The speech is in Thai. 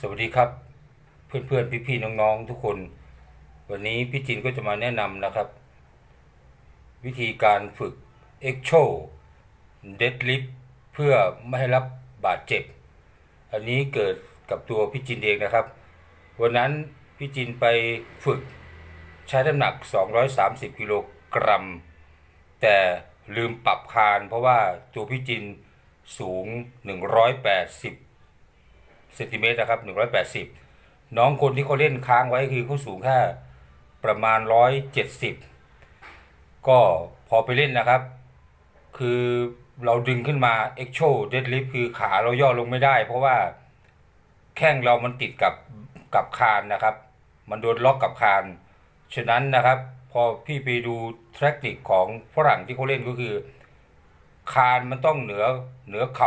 สวัสดีครับ เพื่อนๆพี่ๆน้องๆทุกคน วันนี้พี่จินก็จะมาแนะนำนะครับ วิธีการฝึก e x o deadlift เพื่อไม่ให้รับบาดเจ็บ อันนี้เกิดกับตัวพี่จินเองนะครับ วันนั้นพี่จินไปฝึกใช้น้ำหนัก 230 กิโลกรัม แต่ลืมปรับคานเพราะว่าตัวพี่จินสูง 180 เซนติเมตรนะครับ180น้องคนที่เขาเล่นค้างไว้คือเขาสูงแค่ประมาณ170ก็พอไปเล่นนะครับ คือเราดึงขึ้นมา e x o deadlift คือขาเราย่อลงไม่ได้ เพราะว่าแข้งเรามันติดกับกับคานนะครับ มันโดนล็อกกับคาน ฉะนั้นนะครับ พอพี่ไปดูเทคนิคของฝรั่งที่เขาเล่นก็คือ คานมันต้องเหนือเหนือเข่า